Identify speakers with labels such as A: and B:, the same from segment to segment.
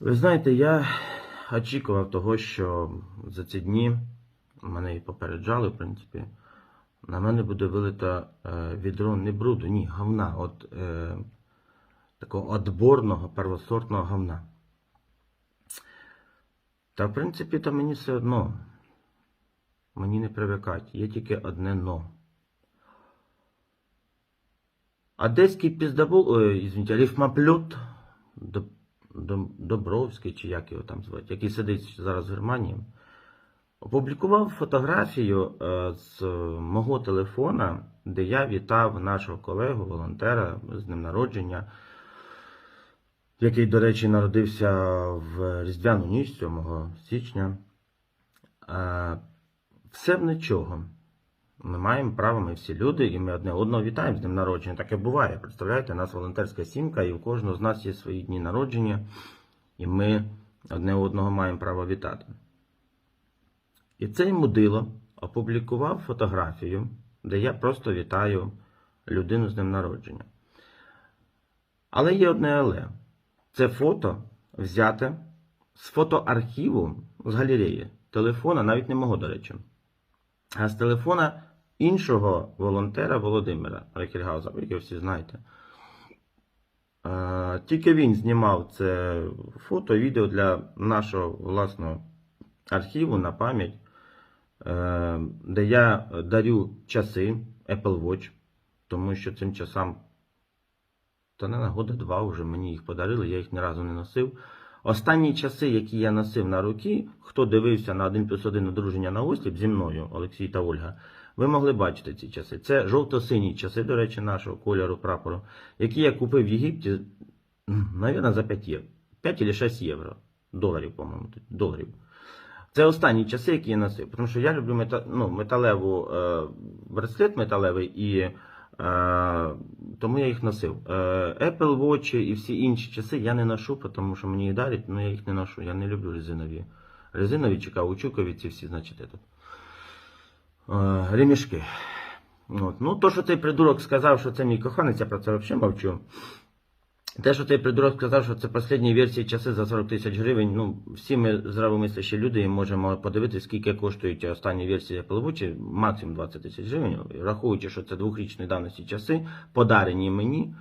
A: Ви знаєте, я очікував того, що за ці дні мене і попереджали, в принципі, на мене буде вилито е, відро не бруду, ні, говна, от е, такого отборного, первосортного говна. Та, в принципі, то мені все одно. Мені не привикать. Є тільки одне но. Одеський піздабол, ой, извините, Дом- Добровський, чи як його там звати, який сидить зараз в Германії, опублікував фотографію е, з мого телефона, де я вітав нашого колегу, волонтера з ним народження, який, до речі, народився в Різдвяну ніч 7 січня. Е, Все в нічого. Ми маємо право, ми всі люди, і ми одне одного вітаємо з днем народження. Таке буває. Представляєте, у нас волонтерська сімка, і у кожного з нас є свої дні народження, і ми одне одного маємо право вітати. І цей мудило опублікував фотографію, де я просто вітаю людину з днем народження. Але є одне але. Це фото взяте з фотоархіву з галереї телефона, навіть не мого, до речі, а з телефона іншого волонтера Володимира Рекельгауза, ви всі знаєте. Тільки він знімав це фото, відео для нашого власного архіву на пам'ять, е, де я дарю часи Apple Watch, тому що цим часам та не на года два вже мені їх подарили, я їх ні разу не носив. Останні часи, які я носив на руки, хто дивився на 1 плюс 1 одруження на осліп зі мною, Олексій та Ольга, ви могли бачити ці часи. Це жовто-сині часи, до речі, нашого кольору прапору, які я купив в Єгипті, мабуть, за 5 євро. 5 чи 6 євро. Доларів, по-моєму, доларів. Це останні часи, які я носив. Тому що я люблю мета, ну, металеву е, браслет металевий і е, тому я їх носив. Е, Apple Watch і всі інші часи я не ношу, тому що мені їх дарять, але я їх не ношу. Я не люблю резинові. Резинові чи каучукові ці всі, значить, этот, ремішки. От. Ну, то, що цей придурок сказав, що це мій коханець, я про це взагалі мовчу. Те, що цей придурок сказав, що це останні версії часи за 40 тисяч гривень, ну, всі ми здравомислящі люди можемо подивитися, скільки коштують останні версії Apple максимум 20 тисяч гривень, рахуючи, що це двохрічної давності часи, подарені мені,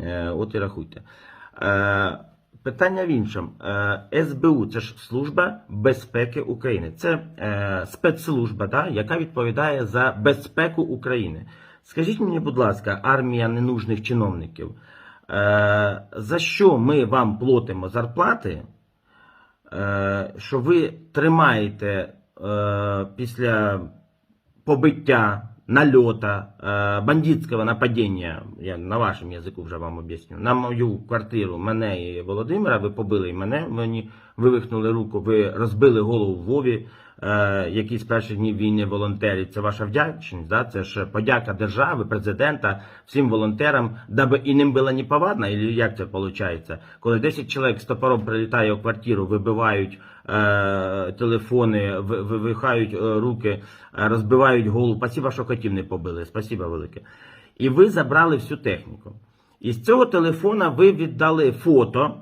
A: е, от і рахуйте. Е, питання в іншому. Е, СБУ це ж Служба безпеки України. Це е, спецслужба, да, яка відповідає за безпеку України. Скажіть мені, будь ласка, армія ненужних чиновників. Е, за що ми вам платимо зарплати, е, що ви тримаєте е, після побиття, нальота, е, бандитського нападіння, я на вашому язику вже вам об'ясню, на мою квартиру мене і Володимира, ви побили і мене, мені вивихнули руку, ви розбили голову Вові, е, який з перших днів війни волонтерить. Це ваша вдячність, да? це ж подяка держави, президента, всім волонтерам, даби і ним було неповадно, і як це виходить? Коли 10 чоловік з топором прилітає у квартиру, вибивають е, телефони, ви- вивихають е, руки, е, розбивають голову. Спасибо, що котів не побили. Спасибо велике. І ви забрали всю техніку. І з цього телефона ви віддали фото.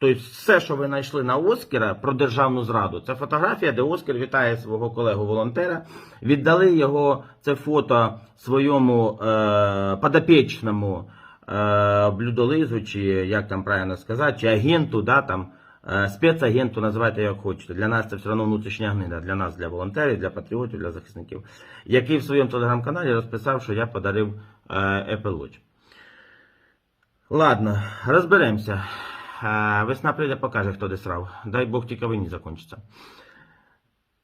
A: Тобто, все, що ви знайшли на Оскара про державну зраду, це фотографія, де Оскар вітає свого колегу-волонтера. Віддали його це фото своєму е, подопічному е, блюдолизу, чи як там правильно сказати, чи агенту, да, там, е, спецагенту, називайте як хочете. Для нас це все одно внутрішня гнида, для нас, для волонтерів, для патріотів, для захисників, який в своєму телеграм-каналі розписав, що я подарив е, Apple Watch. Ладно, розберемося. Весна прийде, покаже, хто де срав. Дай Бог тільки війні закінчиться.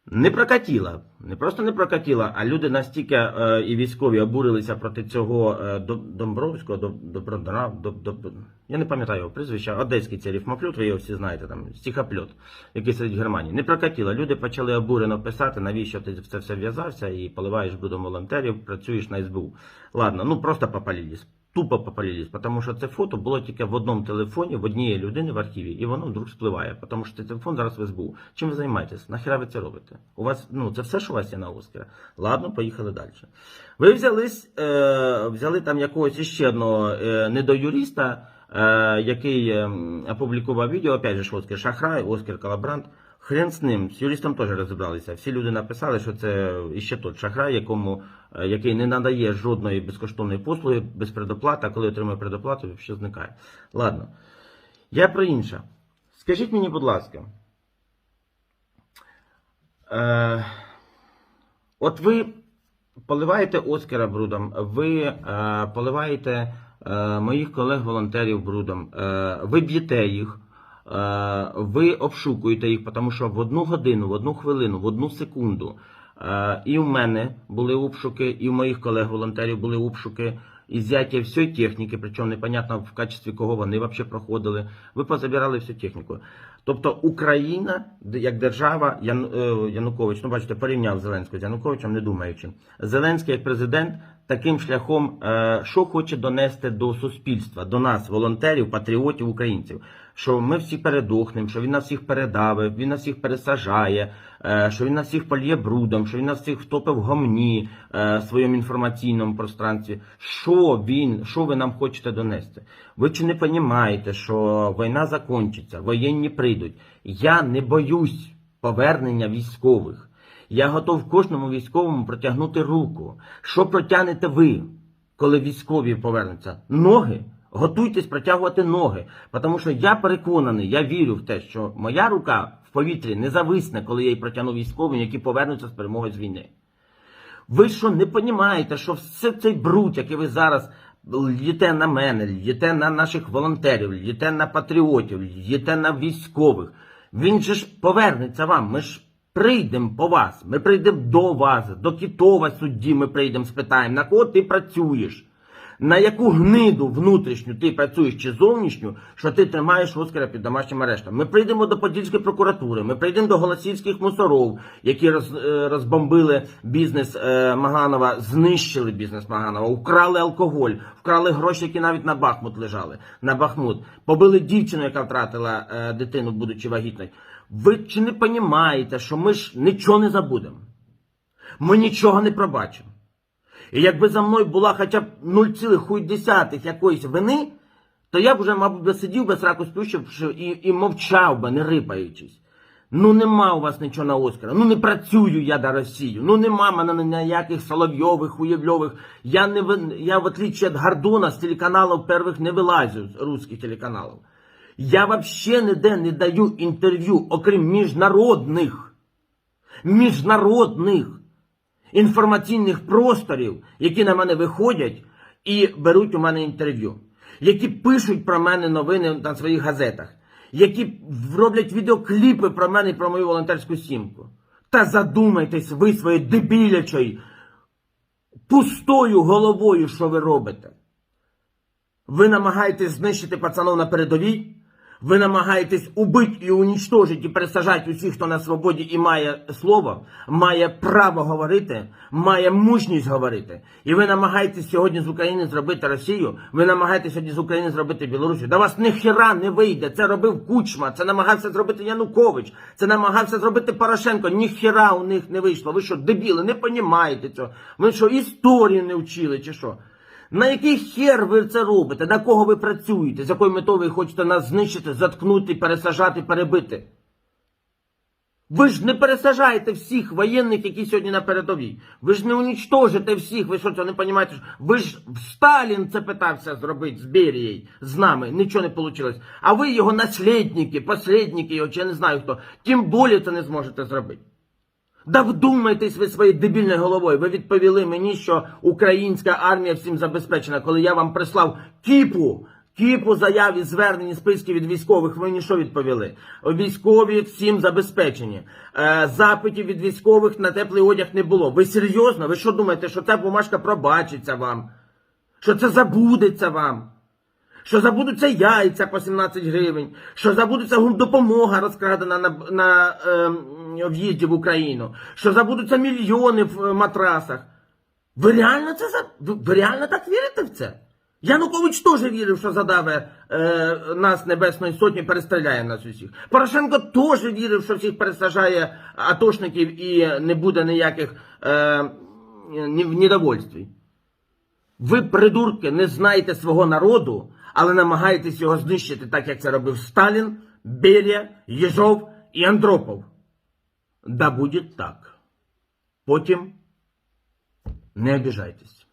A: Не прокатіло. Не просто не прокатіло, а люди настільки е, і військові обурилися проти цього е, Домбровського, Доб- Доб, Доб, я не пам'ятаю його прізвища, одеський цей рифмоплют, ви його всі знаєте, там, стихоплют, який в Германії. Не прокатіло. Люди почали обурено писати, навіщо ти в це все в'язався і поливаєш брудом волонтерів, працюєш на СБУ. Ладно, ну просто попалились. Тупо попалились, тому що це фото було тільки в одному телефоні, в однієї людини в архіві, і воно вдруг спливає, тому що цей телефон зараз в СБУ. Чим ви займаєтесь? Нахіра ви це робите? У вас, ну, це все, що у вас є на Оскара? Ладно, поїхали далі. Ви взялись, е, взяли там якогось іще одного е, недоюриста, е, який опублікував відео, опять же, Оскар Шахрай, Оскар Колабрант. Хрен з ним, з юристом теж розібралися. Всі люди написали, що це іще тот шахрай, якому, е, який не надає жодної безкоштовної послуги без предоплати, а коли отримує предоплату, що зникає. Ладно. Я про інше. Скажіть мені, будь ласка. Е, от ви поливаєте Оскара брудом, ви е, поливаєте е, моїх колег-волонтерів брудом, е, ви б'єте їх, ви обшукуєте їх, тому що в одну годину, в одну хвилину, в одну секунду е, і в мене були обшуки, і в моїх колег-волонтерів були обшуки. І взяття всієї техніки, причому непонятно в качестві кого вони взагалі проходили. Ви позабирали всю техніку. Тобто Україна як держава, Ян, е, Янукович, ну бачите, порівняв Зеленського з Януковичем, не думаючи. Зеленський як президент таким шляхом, е, що хоче донести до суспільства, до нас, волонтерів, патріотів, українців, що ми всі передохнемо, що він нас всіх передавив, він нас всіх пересажає, е, що він нас всіх польє брудом, що він нас всіх втопив в гомні е, в своєму інформаційному пространстві. Що він, що ви нам хочете донести? Ви чи не розумієте, що війна закінчиться, воєнні прийдуть? Я не боюсь повернення військових. Я готов кожному військовому протягнути руку. Що протягнете ви, коли військові повернуться? Ноги. Готуйтесь протягувати ноги. Тому що я переконаний, я вірю в те, що моя рука в повітрі не зависне, коли я її протягну військовим, які повернуться з перемоги з війни. Ви що не розумієте, що все цей бруд, який ви зараз л'єте на мене, л'єте на наших волонтерів, л'єте на патріотів, л'єте на військових, він же ж повернеться вам. Ми ж прийдемо по вас, ми прийдемо до вас, до кітова судді ми прийдемо, спитаємо, на кого ти працюєш. На яку гниду внутрішню ти працюєш чи зовнішню, що ти тримаєш Оскара під домашнім арештом? Ми прийдемо до Подільської прокуратури, ми прийдемо до голосівських мусоров, які роз, е, розбомбили бізнес е, Маганова, знищили бізнес Маганова, вкрали алкоголь, вкрали гроші, які навіть на Бахмут лежали. На Бахмут. Побили дівчину, яка втратила е, дитину, будучи вагітною. Ви чи не розумієте, що ми ж нічого не забудемо? Ми нічого не пробачимо. І якби за мною була хоча б 0,1 якоїсь вини, то я б вже, мабуть, сидів би сраку сплющивши і, і мовчав би, не рипаючись. Ну нема у вас нічого на Оскара. Ну не працюю я до Росії. Ну нема мене ніяких Соловйових, Уєвльових. Я не я в отличие від Гордона з телеканалів перших не вилазю з русських телеканалів. Я вообще ніде не даю інтерв'ю, окрім міжнародних. Міжнародних інформаційних просторів, які на мене виходять і беруть у мене інтерв'ю, які пишуть про мене новини на своїх газетах, які роблять відеокліпи про мене і про мою волонтерську сімку. Та задумайтесь ви своєю дебілячою, пустою головою, що ви робите. Ви намагаєтесь знищити пацанов на передовій, ви намагаєтесь убити і унічтожити і пересажати усіх, хто на свободі і має слово, має право говорити, має мужність говорити. І ви намагаєтесь сьогодні з України зробити Росію, ви намагаєтесь сьогодні з України зробити Білорусію. Да вас ніхіра не вийде. Це робив Кучма, це намагався зробити Янукович, це намагався зробити Порошенко. Ніхіра у них не вийшло. Ви що, дебіли, не понімаєте цього? Ви що, історію не вчили чи що? На який хер ви це робите? На кого ви працюєте? З якою метою ви хочете нас знищити, заткнути, пересажати, перебити? Ви ж не пересажаєте всіх воєнних, які сьогодні на передовій. Ви ж не унічтожите всіх. Ви що це не розумієте? Ви ж Сталін це питався зробити з Берією, з нами. Нічого не вийшло. А ви його наслідники, посередники його, чи я не знаю хто. Тим більше це не зможете зробити. Да вдумайтесь ви своєю дебільною головою. Ви відповіли мені, що українська армія всім забезпечена, коли я вам прислав кіпу, кіпу заяв і звернень і від військових. Ви мені що відповіли? Військові всім забезпечені. Е, запитів від військових на теплий одяг не було. Ви серйозно? Ви що думаєте, що ця бумажка пробачиться вам? Що це забудеться вам? що забудуться яйця по 17 гривень, що забудеться допомога розкрадена на, на ем, в'їзді в Україну, що забудуться мільйони в е, матрасах. Ви реально це ви, реально так вірите в це? Янукович теж вірив, що задаве е, нас Небесної Сотні, перестріляє нас усіх. Порошенко теж вірив, що всіх пересажає атошників і не буде ніяких е, недовольствій. Ви, придурки, не знаєте свого народу, але намагаєтесь його знищити так, як це робив Сталін, Берія, Єжов і Андропов. Да будет так. Потім не обіжайтесь.